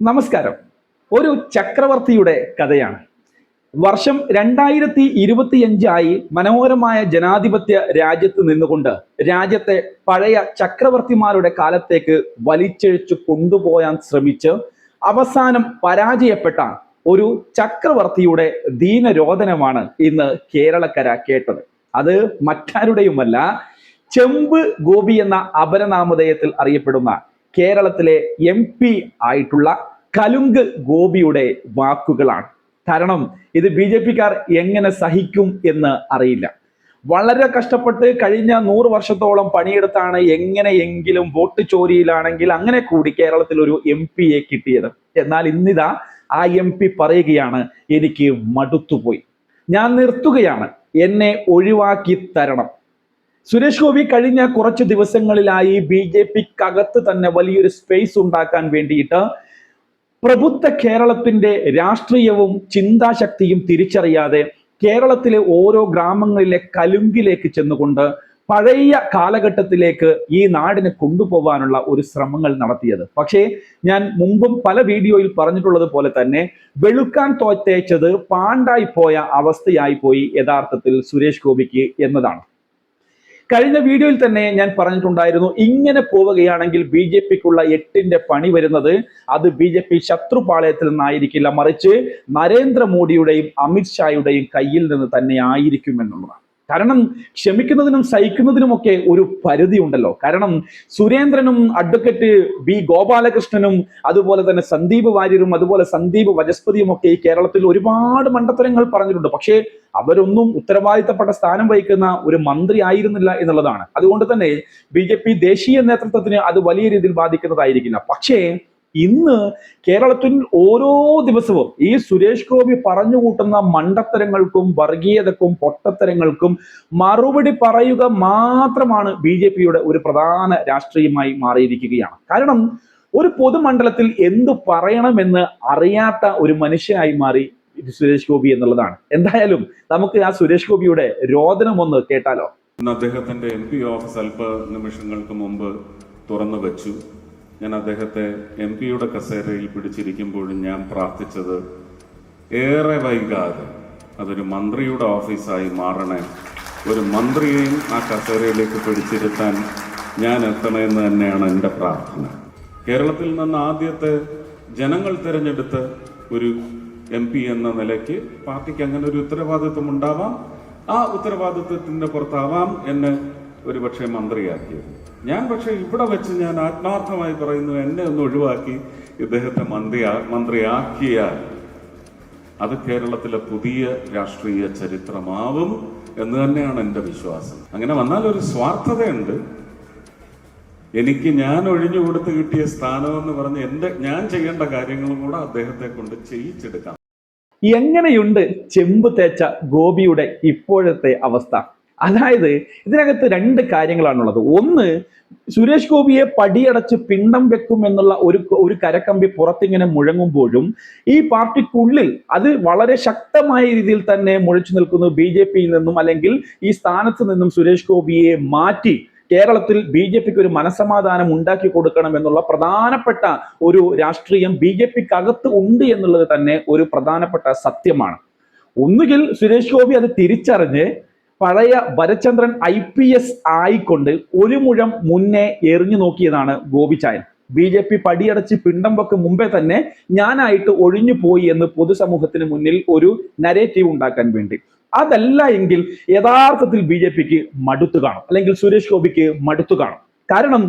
നമസ്കാരം. ഒരു ചക്രവർത്തിയുടെ കഥയാണ്. വർഷം രണ്ടായിരത്തി ഇരുപത്തിയഞ്ചായി മനോഹരമായ ജനാധിപത്യ രാജ്യത്ത് നിന്നുകൊണ്ട് രാജ്യത്തെ പഴയ ചക്രവർത്തിമാരുടെ കാലത്തേക്ക് വലിച്ചിഴച്ചു കൊണ്ടുപോകാൻ ശ്രമിച്ച് അവസാനം പരാജയപ്പെട്ട ഒരു ചക്രവർത്തിയുടെ ദീനരോധനമാണ് ഇന്ന് കേരളക്കര കേട്ടത്. അത് മറ്റാരുടെയുമല്ല ചെമ്പ് ഗോപി എന്ന അപരനാമധേയത്തിൽ അറിയപ്പെടുന്ന കേരളത്തിലെ എം ആയിട്ടുള്ള കലുങ്ക് ഗോപിയുടെ വാക്കുകളാണ്. കാരണം ഇത് ബി ജെ പിക്കാർ എങ്ങനെ സഹിക്കും എന്ന് അറിയില്ല. വളരെ കഷ്ടപ്പെട്ട് കഴിഞ്ഞ നൂറ് വർഷത്തോളം പണിയെടുത്താണ് എങ്ങനെയെങ്കിലും വോട്ട് ചോരിയിലാണെങ്കിൽ അങ്ങനെ കൂടി കേരളത്തിൽ ഒരു എം പിയെ കിട്ടിയത്. എന്നാൽ ഇന്നിതാ ആ എം പി പറയുകയാണ് എനിക്ക് മടുത്തുപോയി. ഞാൻ നിർത്തുകയാണ് എന്നെ ഒഴിവാക്കി തരണം. സുരേഷ് ഗോപി കഴിഞ്ഞ കുറച്ച് ദിവസങ്ങളിലായി ബി ജെ പിക്കകത്ത് തന്നെ വലിയൊരു സ്പേസ് ഉണ്ടാക്കാൻ വേണ്ടിയിട്ട് പ്രബുദ്ധ കേരളത്തിന്റെ രാഷ്ട്രീയവും ചിന്താശക്തിയും തിരിച്ചറിയാതെ കേരളത്തിലെ ഓരോ ഗ്രാമങ്ങളിലെ കലുങ്കിലേക്ക് ചെന്നുകൊണ്ട് പഴയ കാലഘട്ടത്തിലേക്ക് ഈ നാടിനെ കൊണ്ടുപോകാനുള്ള ഒരു ശ്രമങ്ങൾ നടത്തിയത്. പക്ഷേ ഞാൻ മുമ്പും പല വീഡിയോയിൽ പറഞ്ഞിട്ടുള്ളത് പോലെ തന്നെ വെളുക്കാൻ തോറ്റേച്ചത് പാണ്ടായി പോയ അവസ്ഥയായി പോയി യഥാർത്ഥത്തിൽ സുരേഷ് ഗോപിക്ക് എന്നതാണ്. കഴിഞ്ഞ വീഡിയോയിൽ തന്നെ ഞാൻ പറഞ്ഞിട്ടുണ്ടായിരുന്നു ഇങ്ങനെ പോവുകയാണെങ്കിൽ ബി ജെ പിക്കുള്ള എട്ടിന്റെ പണി വരുന്നത് അത് ബി ജെ പി ശത്രുപാളയത്തിൽ നിന്നായിരിക്കില്ല മറിച്ച് നരേന്ദ്രമോദിയുടെയും അമിത്ഷായുടെയും കയ്യിൽ നിന്ന് തന്നെ ആയിരിക്കും എന്നുള്ളതാണ്. കാരണം ക്ഷമിക്കുന്നതിനും സഹിക്കുന്നതിനുമൊക്കെ ഒരു പരിധി ഉണ്ടല്ലോ കാരണം സുരേന്ദ്രനും അഡ്വക്കറ്റ് ബി ഗോപാലകൃഷ്ണനും അതുപോലെ തന്നെ സന്ദീപ് വാര്യരും അതുപോലെ സന്ദീപ് വജസ്പതിയും ഒക്കെ ഈ കേരളത്തിൽ ഒരുപാട് മണ്ടത്തരങ്ങൾ പറഞ്ഞിട്ടുണ്ട്. പക്ഷേ അവരൊന്നും ഉത്തരവാദിത്തപ്പെട്ട സ്ഥാനം വഹിക്കുന്ന ഒരു മന്ത്രി ആയിരുന്നില്ല എന്നുള്ളതാണ്. അതുകൊണ്ട് തന്നെ ബി ദേശീയ നേതൃത്വത്തിന് അത് വലിയ രീതിയിൽ ബാധിക്കുന്നതായിരിക്കില്ല. പക്ഷേ ഇന്ന് കേരളത്തിൽ ഓരോ ദിവസവും ഈ സുരേഷ് ഗോപി പറഞ്ഞു കൂട്ടുന്ന മണ്ടത്തരങ്ങൾക്കും വർഗീയതക്കും പൊട്ടത്തരങ്ങൾക്കും മറുപടി പറയുക മാത്രമാണ് ബി ജെ പിയുടെ ഒരു പ്രധാന രാഷ്ട്രീയമായി മാറിയിരിക്കുകയാണ്. കാരണം ഒരു പൊതുമണ്ഡലത്തിൽ എന്ത് പറയണമെന്ന് അറിയാത്ത ഒരു മനുഷ്യനായി മാറി സുരേഷ് ഗോപി എന്നുള്ളതാണ്. എന്തായാലും നമുക്ക് ആ സുരേഷ് ഗോപിയുടെ രോദനം ഒന്ന് കേട്ടാലോ? അദ്ദേഹത്തിന്റെ എം പി ഓഫീസ് അല്പ നിമിഷങ്ങൾക്ക് മുമ്പ് തുറന്നു വെച്ചു. ഞാൻ അദ്ദേഹത്തെ എം പിയുടെ കസേരയിൽ പിടിച്ചിരിക്കുമ്പോഴും ഞാൻ പ്രാർത്ഥിച്ചത് ഏറെ വൈകാതെ അതൊരു മന്ത്രിയുടെ ഓഫീസായി മാറണേ. ഒരു മന്ത്രിയെയും ആ കസേരയിലേക്ക് പിടിച്ചിരുത്താൻ ഞാൻ എത്തണമെന്ന് തന്നെയാണ് എന്റെ പ്രാർത്ഥന. കേരളത്തിൽ നിന്ന് ആദ്യത്തെ ജനങ്ങൾ തിരഞ്ഞെടുത്ത് ഒരു എം പി എന്ന നിലയ്ക്ക് പാർട്ടിക്ക് അങ്ങനെ ഒരു ഉത്തരവാദിത്വം ഉണ്ടാവാം. ആ ഉത്തരവാദിത്വത്തിന്റെ പുറത്താവാം എന്നെ ഒരുപക്ഷെ മന്ത്രിയാക്കിയത്. ഞാൻ പക്ഷെ ഇവിടെ വെച്ച് ഞാൻ ആത്മാർത്ഥമായി പറയുന്നു എന്നെ ഒന്ന് ഒഴിവാക്കി ഇദ്ദേഹത്തെ മന്ത്രി മന്ത്രിയാക്കിയാൽ അത് കേരളത്തിലെ പുതിയ രാഷ്ട്രീയ ചരിത്രമാവും എന്ന് തന്നെയാണ് എന്റെ വിശ്വാസം. അങ്ങനെ വന്നാൽ ഒരു സ്വാർത്ഥതയുണ്ട്. എനിക്ക് ഞാൻ ഒഴിഞ്ഞു കൊടുത്ത് കിട്ടിയ സ്ഥാനമെന്ന് പറഞ്ഞ് എന്റെ ഞാൻ ചെയ്യേണ്ട കാര്യങ്ങളും കൂടെ അദ്ദേഹത്തെ കൊണ്ട് ചെയ്യിച്ചെടുക്കാം. എങ്ങനെയുണ്ട് ചെമ്പ് തേച്ച ഗോപിയുടെ ഇപ്പോഴത്തെ അവസ്ഥ? അതായത് ഇതിനകത്ത് രണ്ട് കാര്യങ്ങളാണുള്ളത്. ഒന്ന് സുരേഷ് ഗോപിയെ പടിയടച്ച് പിണ്ടം വെക്കും എന്നുള്ള ഒരു ഒരു കരക്കമ്പി പുറത്തിങ്ങനെ മുഴങ്ങുമ്പോഴും ഈ പാർട്ടിക്കുള്ളിൽ അത് വളരെ ശക്തമായ രീതിയിൽ തന്നെ മുഴച്ചു നിൽക്കുന്നു ബി ജെ പിയിൽ നിന്നും അല്ലെങ്കിൽ ഈ സ്ഥാനത്ത് നിന്നും സുരേഷ് ഗോപിയെ മാറ്റി കേരളത്തിൽ ബി ജെ പിക്ക് ഒരു മനസമാധാനം ഉണ്ടാക്കി കൊടുക്കണം എന്നുള്ള പ്രധാനപ്പെട്ട ഒരു രാഷ്ട്രീയം ബി ജെ പിക്ക് അകത്ത് ഉണ്ട് എന്നുള്ളത് തന്നെ ഒരു പ്രധാനപ്പെട്ട സത്യമാണ്. ഒന്നുകിൽ സുരേഷ് ഗോപി അത് തിരിച്ചറിഞ്ഞ് പഴയ ഭരചന്ദ്രൻ ഐ പി എസ് ആയിക്കൊണ്ട് ഒരു മുഴം മുന്നേ എറിഞ്ഞു നോക്കിയതാണ് ഗോപിചായൻ. ബി ജെ പി പടിയടച്ച് പിണ്ടം വെക്ക് മുമ്പേ തന്നെ ഞാനായിട്ട് ഒഴിഞ്ഞു പോയി എന്ന് പൊതുസമൂഹത്തിന് മുന്നിൽ ഒരു നരേറ്റീവ് ഉണ്ടാക്കാൻ വേണ്ടി. അതല്ല എങ്കിൽ യഥാർത്ഥത്തിൽ ബി ജെ പിക്ക് മടുത്തു കാണും. അല്ലെങ്കിൽ സുരേഷ് ഗോപിക്ക് മടുത്തു കാണും. കാരണം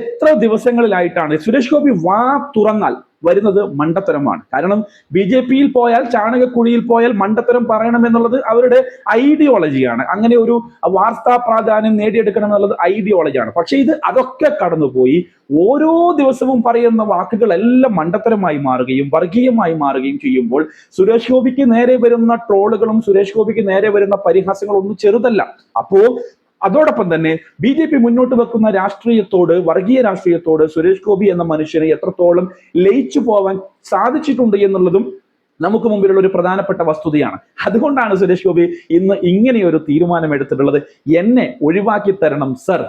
എത്ര ദിവസങ്ങളിലായിട്ടാണ്? സുരേഷ് ഗോപി വാ തുറന്നാൽ വരുന്നത് മണ്ടത്തരമാണ്. കാരണം ബി ജെ പിയിൽ പോയാൽ ചാണകക്കുഴിയിൽ പോയാൽ മണ്ടത്തരം പറയണം എന്നുള്ളത് അവരുടെ ഐഡിയോളജിയാണ് അങ്ങനെ ഒരു വാർത്താ പ്രാധാന്യം നേടിയെടുക്കണം എന്നുള്ളത് ഐഡിയോളജിയാണ് പക്ഷേ ഇത് അതൊക്കെ കടന്നുപോയി ഓരോ ദിവസവും പറയുന്ന വാക്കുകളെല്ലാം മണ്ടത്തരമായി മാറുകയും വർഗീയമായി മാറുകയും ചെയ്യുമ്പോൾ സുരേഷ് ഗോപിക്ക് നേരെ വരുന്ന ട്രോളുകളും സുരേഷ് ഗോപിക്ക് നേരെ വരുന്ന പരിഹാസങ്ങളും ഒന്നും ചെറുതല്ല. അപ്പോ അതോടൊപ്പം തന്നെ ബി ജെ പി മുന്നോട്ട് വെക്കുന്ന രാഷ്ട്രീയത്തോട് വർഗീയ രാഷ്ട്രീയത്തോട് സുരേഷ് ഗോപി എന്ന മനുഷ്യനെ എത്രത്തോളം ലയിച്ചു പോവാൻ സാധിച്ചിട്ടുണ്ട് എന്നുള്ളതും നമുക്ക് മുമ്പിലുള്ള ഒരു പ്രധാനപ്പെട്ട വസ്തുതയാണ്. അതുകൊണ്ടാണ് സുരേഷ് ഗോപി ഇന്ന് ഇങ്ങനെയൊരു തീരുമാനം എടുത്തിട്ടുള്ളത്. എന്നെ ഒഴിവാക്കി തരണം സർ.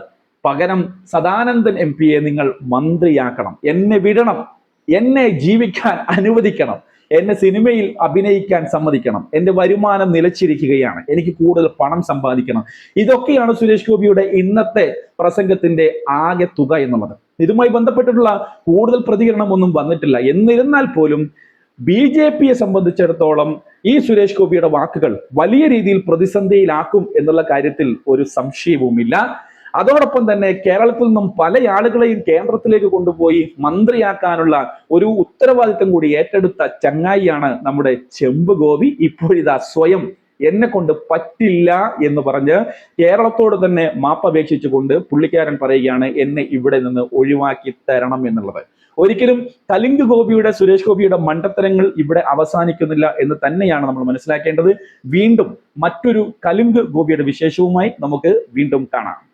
പകരം സദാനന്ദൻ എം പിയെ നിങ്ങൾ മന്ത്രിയാക്കണം. എന്നെ വിടണം. എന്നെ ജീവിക്കാൻ അനുവദിക്കണം. എന്നെ സിനിമയിൽ അഭിനയിക്കാൻ സമ്മതിക്കണം. എന്റെ വരുമാനം നിലച്ചിരിക്കുകയാണ്. എനിക്ക് കൂടുതൽ പണം സമ്പാദിക്കണം. ഇതൊക്കെയാണ് സുരേഷ് ഗോപിയുടെ ഇന്നത്തെ പ്രസംഗത്തിന്റെ ആകെ തുക എന്നുള്ളത്. ഇതുമായി ബന്ധപ്പെട്ടിട്ടുള്ള കൂടുതൽ പ്രതികരണം ഒന്നും വന്നിട്ടില്ല. എന്നിരുന്നാൽ പോലും ബി ജെ പിയെ സംബന്ധിച്ചിടത്തോളം ഈ സുരേഷ് ഗോപിയുടെ വാക്കുകൾ വലിയ രീതിയിൽ പ്രതിസന്ധിയിലാക്കും എന്നുള്ള കാര്യത്തിൽ ഒരു സംശയവുമില്ല. അതോടൊപ്പം തന്നെ കേരളത്തിൽ നിന്നും പല ആളുകളെയും കേന്ദ്രത്തിലേക്ക് കൊണ്ടുപോയി മന്ത്രിയാക്കാനുള്ള ഒരു ഉത്തരവാദിത്തം കൂടി ഏറ്റെടുത്ത ചങ്ങായിയാണ് നമ്മുടെ ചെമ്പ് ഗോപി. ഇപ്പോഴിതാ സ്വയം എന്നെ കൊണ്ട് പറ്റില്ല എന്ന് പറഞ്ഞ് കേരളത്തോട് തന്നെ മാപ്പപേക്ഷിച്ചുകൊണ്ട് പുള്ളിക്കാരൻ പറയുകയാണ് എന്നെ ഇവിടെ നിന്ന് ഒഴിവാക്കി തരണം എന്നുള്ളത്. ഒരിക്കലും കലിംഗ് ഗോപിയുടെ സുരേഷ് ഗോപിയുടെ മണ്ടത്തരങ്ങൾ ഇവിടെ അവസാനിക്കുന്നില്ല എന്ന് തന്നെയാണ് നമ്മൾ മനസ്സിലാക്കേണ്ടത്. വീണ്ടും മറ്റൊരു കലിംഗ് ഗോപിയുടെ വിശേഷവുമായി നമുക്ക് വീണ്ടും കാണാം.